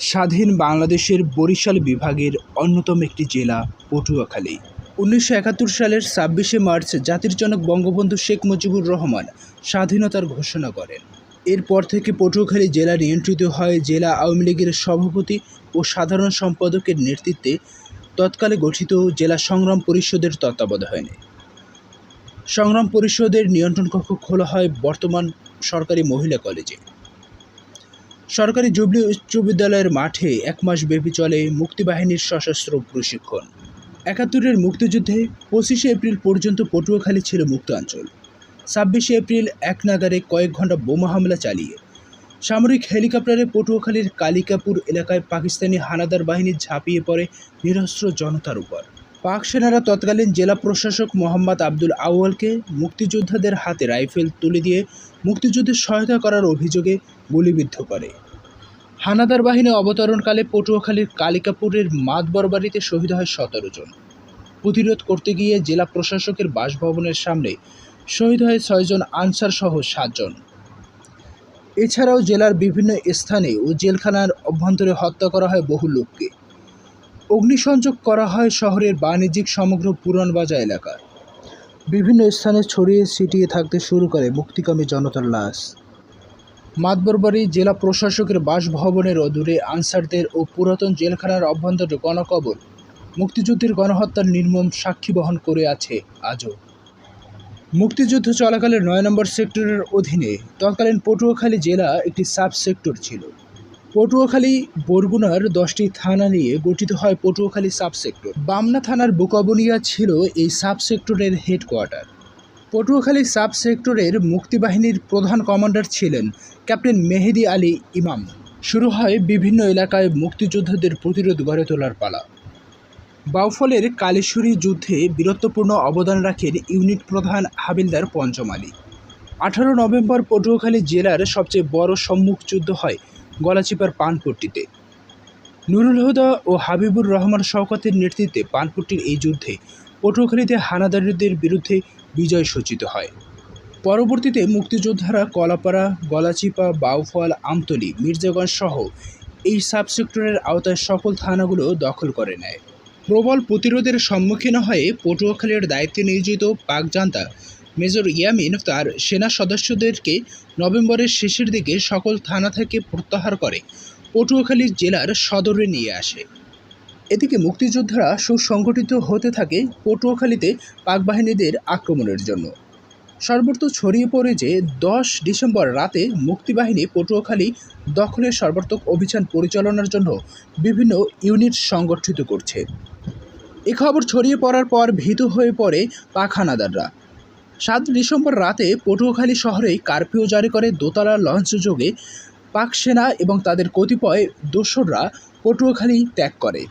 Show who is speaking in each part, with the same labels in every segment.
Speaker 1: স্বাধীন বাংলাদেশের বরিশাল বিভাগের অন্যতম একটি জেলা, পটুয়াখালী। উনিশশো একাত্তর সালের ছাব্বিশে মার্চ জাতির জনক বঙ্গবন্ধু শেখ মুজিবুর রহমান স্বাধীনতার ঘোষণা করেন। এরপর থেকে পটুয়াখালী জেলা নিয়ন্ত্রিত হয় জেলা আওয়ামী লীগের সভাপতি ও সাধারণ সম্পাদকের নেতৃত্বে, তৎকালে গঠিত জেলা সংগ্রাম পরিষদের তত্ত্বাবধানে। সংগ্রাম পরিষদের নিয়ন্ত্রণ কক্ষ খোলা হয় বর্তমান সরকারি মহিলা কলেজে। সরকারি জুবলি উচ্চ বিদ্যালয়ের মাঠে এক মাস ব্যাপী চলে মুক্তিবাহিনীর সশস্ত্র প্রশিক্ষণ। একাত্তরের মুক্তিযুদ্ধে পঁচিশে এপ্রিল পর্যন্ত পটুয়াখালী ছিল মুক্তাঞ্চল। ছাব্বিশে এপ্রিল এক নাগারে কয়েক ঘণ্টা বোমা হামলা চালিয়ে। সামরিক হেলিকপ্টারে পটুয়াখালীর কালিকাপুর এলাকায় পাকিস্তানি হানাদার বাহিনী ঝাঁপিয়ে পড়ে নিরস্ত্র জনতার উপর। পাক সেনারা তৎকালীন জেলা প্রশাসক মোহাম্মদ আব্দুল আউয়ালকে মুক্তিযোদ্ধাদের হাতে রাইফেল তুলে দিয়ে মুক্তিযুদ্ধে সহায়তা করার অভিযোগে গুলিবিদ্ধ করে। হানাদার বাহিনী অবতরণকালে পটুয়াখালীর কালিকাপুরের মাতবর বাড়িতে শহীদ হয় সতেরো জন। প্রতিরোধ করতে গিয়ে জেলা প্রশাসকের বাসভবনের সামনে শহীদ হয় ছয়জন আনসার সহ সাতজন এছাড়াও জেলার বিভিন্ন স্থানে ও জেলখানার অভ্যন্তরে হত্যা করা হয় বহু লোককে। অগ্নিসংযোগ করা হয় শহরের বাণিজ্যিক সমগ্র পুরানবাজার এলাকা বিভিন্ন স্থানে ছড়িয়ে ছিটিয়ে থাকতে শুরু করে মুক্তিকামী জনতার লাশ। মাতবরবাড়ি জেলা প্রশাসকের বাসভবনের অদূরে আনসারদের ও পুরাতন জেলখানার অভ্যন্তরে গণকবর। মুক্তিযুদ্ধের গণহত্যার নির্মম সাক্ষী বহন করে আছে আজও। মুক্তিযুদ্ধ চলাকালে নয় নম্বর সেক্টরের অধীনে তৎকালীন পটুয়াখালী জেলা একটি সাব সেক্টর ছিল। পটুয়াখালী বরগুনার দশটি থানা নিয়ে গঠিত হয় পটুয়াখালী সাব সেক্টর বামনা থানার বুকাবনিয়া ছিল এই সাব সেক্টরের হেডকোয়ার্টার। পটুয়াখালী সাব সেক্টরের মুক্তিবাহিনীর প্রধান কমান্ডার ছিলেন ক্যাপ্টেন মেহেদি আলী ইমাম। শুরু হয় বিভিন্ন এলাকায় মুক্তিযোদ্ধাদের প্রতিরোধ গড়ে তোলার পালা। বাউফলের কালেশ্বরী যুদ্ধে বীরত্বপূর্ণ অবদান রাখেন ইউনিট প্রধান হাবিলদার পঞ্চম আলী। আঠারো নভেম্বর পটুয়াখালী জেলার সবচেয়ে বড় সম্মুখ যুদ্ধ হয় গলাচিপার পানপট্টিতে। নুরুল হুদা ও হাবিবুর রহমান শওকতের নেতৃত্বে পানপট্টির এই যুদ্ধে পটুয়াখালীতে হানাদারিদের বিরুদ্ধে বিজয় সূচিত হয়। পরবর্তীতে মুক্তিযোদ্ধারা কলাপাড়া, গলাচিপা, বাউফল, আমতলি, মির্জাগঞ্জ সহ এই সাব সেক্টরের আওতায় সকল থানাগুলো দখল করে নেয়। প্রবল প্রতিরোধের সম্মুখীন হয়ে পটুয়াখালীর দায়িত্বে নিয়োজিত পাক জান্তা মেজর ইয়ামিন তার সেনা সদস্যদেরকে নভেম্বরের শেষের দিকে সকল থানা থেকে প্রত্যাহার করে পটুয়াখালী জেলার সদরে নিয়ে আসে। এদিকে মুক্তিযোদ্ধারা সুসংগঠিত হতে থাকে পটুয়াখালীতে পাক বাহিনীদের আক্রমণের জন্য। সর্বত্র ছড়িয়ে পড়ে যে দশ ডিসেম্বর রাতে মুক্তিবাহিনী পটুয়াখালী দখলের সর্বাত্মক অভিযান পরিচালনার জন্য বিভিন্ন ইউনিট সংগঠিত করছে। এ খবর ছড়িয়ে পড়ার পর ভীত হয়ে পড়ে পাক হানাদাররা। সাত ডিসেম্বর রাতে পটুয়াখালী শহরে কারফিউ জারি করে দোতলা লঞ্চ যোগে পাক সেনা এবং তাদের কতিপয় দোসররা পটুয়াখালী ত্যাগ করে।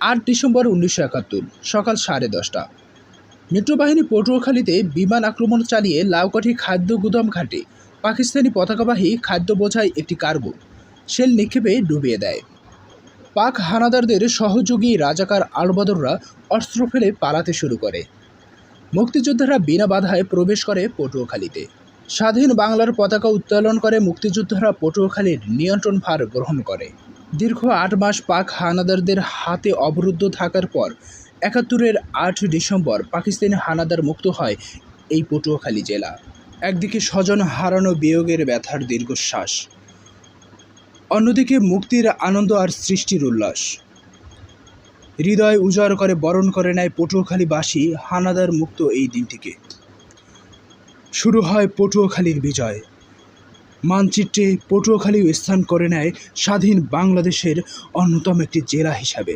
Speaker 1: আট ডিসেম্বর উনিশশো একাত্তর, সকাল সাড়ে দশটা। মিত্রবাহিনী পটুয়াখালীতে বিমান আক্রমণ চালিয়ে লাউকাঠি খাদ্য গুদাম ঘাটে পাকিস্তানি পতাকাবাহী খাদ্য বোঝাই একটি কার্গো শেল নিক্ষেপে ডুবিয়ে দেয়। পাক হানাদারদের সহযোগী রাজাকার আলবদররা অস্ত্র ফেলে পালাতে শুরু করে। মুক্তিযোদ্ধারা বিনা বাধায় প্রবেশ করে পটুয়াখালীতে। স্বাধীন বাংলার পতাকা উত্তোলন করে মুক্তিযোদ্ধারা পটুয়াখালীর নিয়ন্ত্রণ ভার গ্রহণ করে। দীর্ঘ আট মাস পাক হানাদারদের হাতে অবরুদ্ধ থাকার পর একাত্তরের আট ডিসেম্বর পাকিস্তানি হানাদার মুক্ত হয় এই পটুয়াখালী জেলা। একদিকে স্বজন হারানো বিয়োগের ব্যথার দীর্ঘশ্বাস, অন্যদিকে মুক্তির আনন্দ আর সৃষ্টির উল্লাস। হৃদয় উজাড় করে বরণ করে নেয় পটুয়াখালীবাসী হানাদার মুক্ত এই দিনটিকে। শুরু হয় পটুয়াখালীর বিজয়। মানচিত্রে পটুয়াখালী স্থান করে নেয় স্বাধীন বাংলাদেশের অন্যতম একটি জেলা হিসাবে।